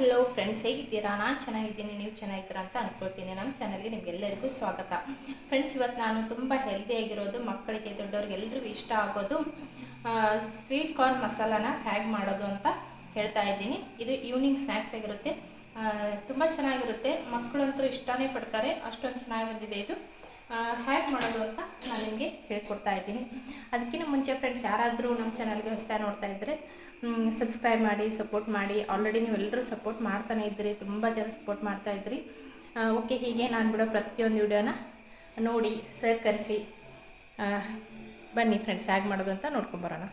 Hello friends ಹೇಗಿದ್ದೀರಾ? ನಾನು ಚೆನ್ನಾಗಿದ್ದೀನಿ, ನೀವು ಚೆನ್ನಾಗಿದ್ದೀರಾ ಅಂತ ಅನ್ಕೊಳ್ತೀನಿ. ನಮ್ಮ ಚಾನಲ್ಗೆ ನಿಮಗೆಲ್ಲರಿಗೂ ಸ್ವಾಗತ. ಫ್ರೆಂಡ್ಸ್ ಇವತ್ತು ನಾನು ತುಂಬ ಹೆಲ್ದಿಯಾಗಿರೋದು ಮಕ್ಕಳಿಗೆ, ದೊಡ್ಡವ್ರಿಗೆ ಎಲ್ರಿಗೂ ಇಷ್ಟ ಆಗೋದು ಸ್ವೀಟ್ ಕಾರ್ನ್ ಮಸಾಲಾನ ಹ್ಯಾಗ್ ಮಾಡೋದು ಅಂತ ಹೇಳ್ತಾ ಇದ್ದೀನಿ. ಇದು ಈವ್ನಿಂಗ್ ಸ್ನ್ಯಾಕ್ಸ್ ಆಗಿರುತ್ತೆ. ತುಂಬ ಚೆನ್ನಾಗಿರುತ್ತೆ. ಮಕ್ಕಳಂತೂ ಇಷ್ಟನೇ ಪಡ್ತಾರೆ. ಅಷ್ಟೊಂದು ಚೆನ್ನಾಗಿ ಬಂದಿದೆ ಇದು. ಹ್ಯಾಗ್ ಮಾಡೋದು ಅಂತ ನಿಮಗೆ ಹೇಳ್ಕೊಡ್ತಾ ಇದ್ದೀನಿ. ಅದಕ್ಕಿಂತ ಮುಂಚೆ ಫ್ರೆಂಡ್ಸ್ ಯಾರಾದರೂ ನಮ್ಮ ಚಾನಲ್ಗೆ ಹೊಸದಾಗಿ ನೋಡ್ತಾ ಇದ್ದರೆ ಸಬ್ಸ್ಕ್ರೈಬ್ ಮಾಡಿ ಸಪೋರ್ಟ್ ಮಾಡಿ. ಆಲ್ರೆಡಿ ನೀವು ಎಲ್ಲರೂ ಸಪೋರ್ಟ್ ಮಾಡ್ತಾನೆ ಇದ್ದೀರಿ. ತುಂಬ ಜನ ಸಪೋರ್ಟ್ ಮಾಡ್ತಾ ಇದ್ರಿ. ಓಕೆ ಹೀಗೆ ನಾನು ಬಿಡೋ ಪ್ರತಿಯೊಂದು ವಿಡಿಯೋನ ನೋಡಿ ಸಹಕರಿಸಿ ಬನ್ನಿ ಫ್ರೆಂಡ್ಸ್ ಹೇಗೆ ಮಾಡೋದು ಅಂತ ನೋಡ್ಕೊಂಬರೋಣ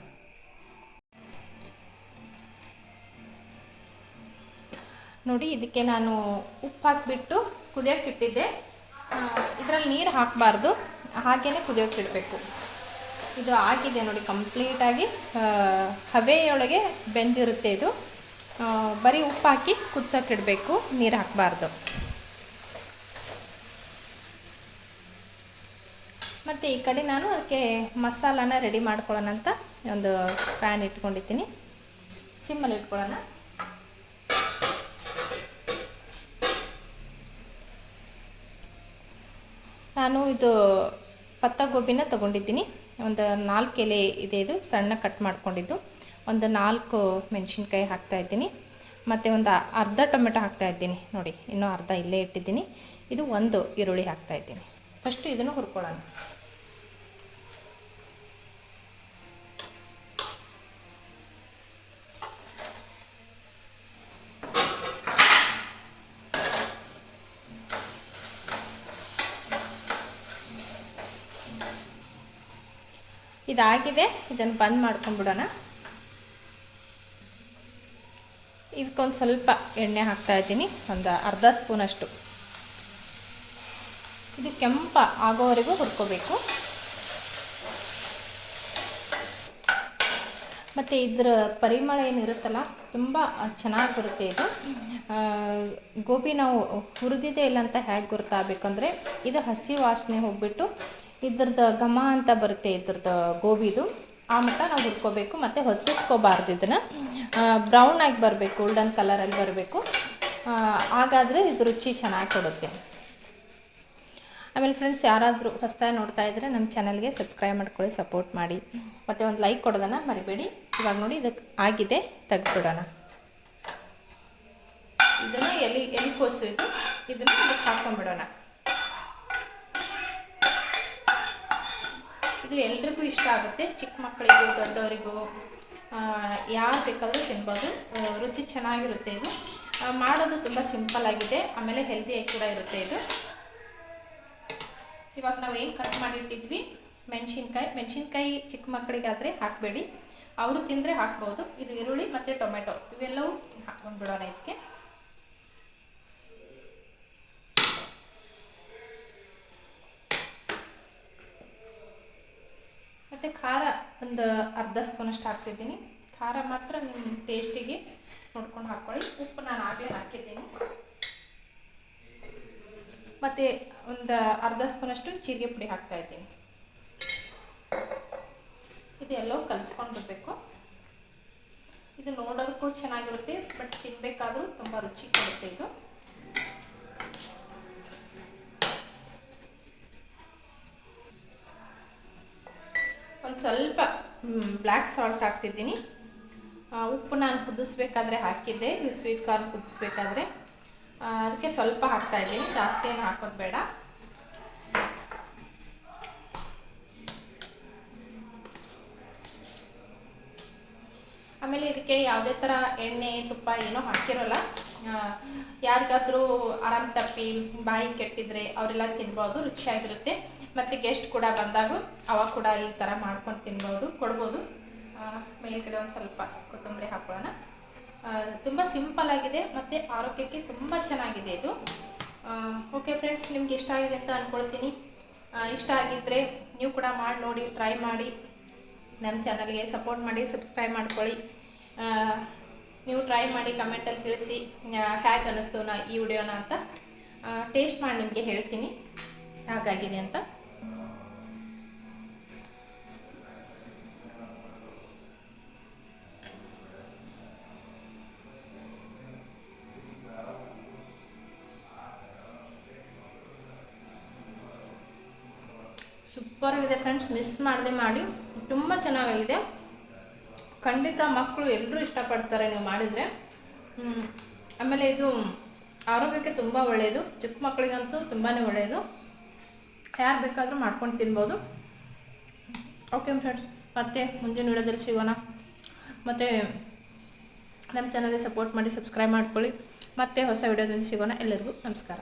ನೋಡಿ, ಇದಕ್ಕೆ ನಾನು ಉಪ್ಪು ಹಾಕಿಬಿಟ್ಟು ಕುದಿಯೋಕ್ಕಿಟ್ಟಿದ್ದೆ ಇದರಲ್ಲಿ ನೀರು ಹಾಕಬಾರ್ದು. ಹಾಗೇ ಕುದಿಯೋಕೆ ಇಡಬೇಕು ಇದು ಆಗಿದೆ ನೋಡಿ ಕಂಪ್ಲೀಟಾಗಿ ಹವೆಯೊಳಗೆ ಬೆಂದಿರುತ್ತೆ ಇದು. ಬರೀ ಉಪ್ಪು ಹಾಕಿ ಕುದಿಸೋಕೆ ಇಡಬೇಕು ನೀರು ಹಾಕಬಾರ್ದು. ಮತ್ತು ಈ ಕಡೆ ನಾನು ಅದಕ್ಕೆ ಮಸಾಲಾನ ರೆಡಿ ಮಾಡ್ಕೊಳ್ಳೋಣ ಅಂತ ಒಂದು ಪ್ಯಾನ್ ಇಟ್ಕೊಂಡಿದ್ದೀನಿ. ಸಿಮ್ಮಲ್ಲಿ ಇಟ್ಕೊಳ್ಳೋಣ. ನಾನು ಇದು ಪತ್ತ ಗೋಬಿನ ತೊಗೊಂಡಿದ್ದೀನಿ. ಒಂದು ನಾಲ್ಕು ಎಲೆ ಇದೆ ಇದು, ಸಣ್ಣ ಕಟ್ ಮಾಡಿಕೊಂಡಿದ್ದು. ಒಂದು ನಾಲ್ಕು ಮೆಣಸಿನ್ಕಾಯಿ ಹಾಕ್ತಾಯಿದ್ದೀನಿ ಮತ್ತು ಒಂದು ಅರ್ಧ ಟೊಮೆಟೊ ಹಾಕ್ತಾಯಿದ್ದೀನಿ ನೋಡಿ, ಇನ್ನೂ ಅರ್ಧ ಇಲ್ಲೇ ಇಟ್ಟಿದ್ದೀನಿ. ಇದು ಒಂದು ಈರುಳ್ಳಿ ಹಾಕ್ತಾಯಿದ್ದೀನಿ ಫಸ್ಟು ಇದನ್ನು ಹುರ್ಕೊಳ್ಳೋಣ. ಇದಾಗಿದೆ. ಇದನ್ನು ಬಂದ್ ಮಾಡ್ಕೊಂಡ್ಬಿಡೋಣ. ಇದಕ್ಕೊಂದು ಸ್ವಲ್ಪ ಎಣ್ಣೆ ಹಾಕ್ತಾ ಇದ್ದೀನಿ. ಒಂದು ಅರ್ಧ ಸ್ಪೂನಷ್ಟು. ಇದು ಕೆಂಪ ಆಗೋವರೆಗೂ ಹುರ್ಕೋಬೇಕು. ಮತ್ತು ಇದ್ರ ಪರಿಮಳ ಏನಿರುತ್ತಲ್ಲ, ತುಂಬ ಚೆನ್ನಾಗಿ ಬರುತ್ತೆ ಇದು. ಗೋಬಿ ನಾವು ಹುರಿದಿದೆ ಇಲ್ಲ ಅಂತ ಹೇಗೆ ಗೊತ್ತಾಗಬೇಕಂದ್ರೆ ಇದು ಹಸಿ ವಾಸನೆ ಹೋಗ್ಬಿಟ್ಟು ಇದ್ರದ್ದು ಘಮ ಅಂತ ಬರುತ್ತೆ ಇದ್ರದ್ದು ಗೋಬಿದು. ಆ ಮಟ್ಟ ನಾವು ಹುರ್ಕೋಬೇಕು ಮತ್ತು ಹೊತ್ತಿಸ್ಕೋಬಾರ್ದು ಇದನ್ನು. ಬ್ರೌನ್ ಆಗಿ ಬರಬೇಕು ಗೋಲ್ಡನ್ ಕಲರಲ್ಲಿ ಬರಬೇಕು. ಹಾಗಾದರೆ ಇದು ರುಚಿ ಚೆನ್ನಾಗಿ ಕೊಡುತ್ತೆ. ಆಮೇಲೆ ಫ್ರೆಂಡ್ಸ್ ಯಾರಾದರೂ ಹೊಸದಾಗಿ ನೋಡ್ತಾ ಇದ್ದರೆ ನಮ್ಮ ಚಾನಲ್ಗೆ ಸಬ್ಸ್ಕ್ರೈಬ್ ಮಾಡ್ಕೊಳ್ಳಿ ಸಪೋರ್ಟ್ ಮಾಡಿ. ಮತ್ತು ಒಂದು ಲೈಕ್ ಕೊಡೋದನ್ನು ಮರಿಬೇಡಿ. ಇವಾಗ ನೋಡಿ ಇದಕ್ಕೆ ಆಗಿದೆ, ತೆಗೆದ್ಬಿಡೋಣ. ಇದನ್ನು ಎಲೆ ಕೋಸು ಇದು. ಇದನ್ನು ಹಾಕೊಂಡ್ಬಿಡೋಣ. ಇದು ಎಲ್ರಿಗೂ ಇಷ್ಟ ಆಗುತ್ತೆ. ಚಿಕ್ಕ ಮಕ್ಕಳಿಗೂ, ದೊಡ್ಡವರಿಗೂ ಯಾರು ಬೇಕಾದರೂ ತಿನ್ಬೋದು. ರುಚಿ ಚೆನ್ನಾಗಿರುತ್ತೆ ಇದು. ಮಾಡೋದು ತುಂಬ ಸಿಂಪಲ್ ಆಗಿದೆ. ಆಮೇಲೆ ಹೆಲ್ದಿಯಾಗಿ ಕೂಡ ಇರುತ್ತೆ ಇದು. ಇವಾಗ ನಾವು ಏನು ಕಟ್ ಮಾಡಿಟ್ಟಿದ್ವಿ? ಮೆಣಸಿನ್ಕಾಯಿ. ಮೆಣಸಿನ್ಕಾಯಿ ಚಿಕ್ಕ ಮಕ್ಕಳಿಗಾದರೆ ಹಾಕಬೇಡಿ. ಅವರು ತಿಂದರೆ ಹಾಕ್ಬೋದು. ಇದು ಈರುಳ್ಳಿ ಮತ್ತು ಟೊಮೆಟೊ. ಇವೆಲ್ಲವೂ ಹಾಕ್ಕೊಂಡ್ಬಿಡೋಣ ಇದಕ್ಕೆ ಮತ್ತು ಖಾರ ಒಂದು ಅರ್ಧ ಸ್ಪೂನಷ್ಟು ಹಾಕ್ತಿದ್ದೀನಿ. ಖಾರ ಮಾತ್ರ ನಿಮ್ಮ ಟೇಸ್ಟಿಗೆ ನೋಡ್ಕೊಂಡು ಹಾಕ್ಕೊಳ್ಳಿ. ಉಪ್ಪು ನಾನು ಆಗಲೇ ಹಾಕಿದ್ದೀನಿ. ಮತ್ತು ಒಂದು ಅರ್ಧ ಸ್ಪೂನಷ್ಟು ಜೀರಿಗೆ ಪುಡಿ ಹಾಕ್ತಾ ಇದ್ದೀನಿ. ಇದೆಲ್ಲವೂ ಎಲ್ಲವೂ ಕಲಿಸ್ಕೊಂಡು ಬಿಡಬೇಕು ಇದು ನೋಡೋದಕ್ಕೂ ಚೆನ್ನಾಗಿರುತ್ತೆ, ಬಟ್ ತಿನ್ನಬೇಕಾದ್ರೂ ತುಂಬ ರುಚಿ ಕೊಡುತ್ತೆ ಇದು. ಒಂದು ಸ್ವಲ್ಪ ಬ್ಲ್ಯಾಕ್ ಸಾಲ್ಟ್ ಹಾಕ್ತಿದ್ದೀನಿ. ಉಪ್ಪು ನಾನು ಕುದಿಸ್ಬೇಕಾದ್ರೆ ಹಾಕಿದ್ದೆ, ಈ ಸ್ವೀಟ್ ಕಾರ್ನ್ ಕುದಿಸ್ಬೇಕಾದ್ರೆ. ಅದಕ್ಕೆ ಸ್ವಲ್ಪ ಹಾಕ್ತಾ ಇದ್ದೀನಿ, ಜಾಸ್ತಿ ಏನು ಹಾಕೋದು ಬೇಡ. ಆಮೇಲೆ ಇದಕ್ಕೆ ಯಾವುದೇ ಥರ ಎಣ್ಣೆ, ತುಪ್ಪ ಏನೋ ಹಾಕಿರೋಲ್ಲ. ಯಾರಿಗಾದ್ರೂ ಆರಾಮ್ ತಪ್ಪಿ ಬಾಯಿ ಕೆಟ್ಟಿದ್ರೆ ಅವರೆಲ್ಲ ತಿನ್ಬೋದು, ರುಚಿಯಾಗಿರುತ್ತೆ. ಮತ್ತು ಗೆಸ್ಟ್ ಕೂಡ ಬಂದಾಗ ಅವಾಗ ಕೂಡ ಈ ಥರ ಮಾಡ್ಕೊಂಡು ತಿನ್ಬೋದು, ಕೊಡ್ಬೋದು. ಮೇಲ್ಗಡೆ ಒಂದು ಸ್ವಲ್ಪ ಕೊತ್ತಂಬರಿ ಹಾಕೊಳ್ಳೋಣ. ತುಂಬ ಸಿಂಪಲ್ ಆಗಿದೆ ಮತ್ತು ಆರೋಗ್ಯಕ್ಕೆ ತುಂಬ ಚೆನ್ನಾಗಿದೆ ಇದು. ಓಕೆ ಫ್ರೆಂಡ್ಸ್ ನಿಮ್ಗೆ ಇಷ್ಟ ಆಗಿದೆ ಅಂತ ಅಂದ್ಕೊಳ್ತೀನಿ ಇಷ್ಟ ಆಗಿದ್ದರೆ ನೀವು ಕೂಡ ಮಾಡಿ ನೋಡಿ ಟ್ರೈ ಮಾಡಿ. ನಮ್ಮ ಚಾನಲ್ಗೆ ಸಪೋರ್ಟ್ ಮಾಡಿ ಸಬ್ಸ್ಕ್ರೈಬ್ ಮಾಡ್ಕೊಳ್ಳಿ. ನೀವು ಟ್ರೈ ಮಾಡಿ ಕಮೆಂಟಲ್ಲಿ ತಿಳಿಸಿ ಹೇಗೆ ಅನ್ನಿಸ್ತು ನಾ ಈ ವಿಡಿಯೋನ ಅಂತ ಟೇಸ್ಟ್ ಮಾಡಿ ನಿಮಗೆ ಹೇಳ್ತೀನಿ. ಹಾಗಾಗಿದೆ ಅಂತ. ಸೂಪರ್ ಆಗಿದೆ ಫ್ರೆಂಡ್ಸ್ ಮಿಸ್ ಮಾಡದೆ ಮಾಡಿ. ತುಂಬ ಚೆನ್ನಾಗಿದೆ ಖಂಡಿತ ಮಕ್ಕಳು ಎಲ್ಲರೂ ಇಷ್ಟಪಡ್ತಾರೆ ನೀವು ಮಾಡಿದರೆ. ಆಮೇಲೆ ಇದು ಆರೋಗ್ಯಕ್ಕೆ ತುಂಬ ಒಳ್ಳೆಯದು ಚಿಕ್ಕ ಮಕ್ಕಳಿಗಂತೂ ತುಂಬಾ ಒಳ್ಳೆಯದು ಯಾರು ಬೇಕಾದರೂ ಮಾಡ್ಕೊಂಡು ತಿನ್ಬೋದು. ಓಕೆ ಫ್ರೆಂಡ್ಸ್ ಮತ್ತೆ ಮುಂದಿನ ವಿಡಿಯೋದಲ್ಲಿ ಸಿಗೋಣ. ಮತ್ತು ನಮ್ಮ ಚಾನಲ್ಗೆ ಸಪೋರ್ಟ್ ಮಾಡಿ ಸಬ್ಸ್ಕ್ರೈಬ್ ಮಾಡ್ಕೊಳ್ಳಿ. ಮತ್ತೆ ಹೊಸ ವಿಡಿಯೋದಲ್ಲಿ ಸಿಗೋಣ. ಎಲ್ಲರಿಗೂ ನಮಸ್ಕಾರ.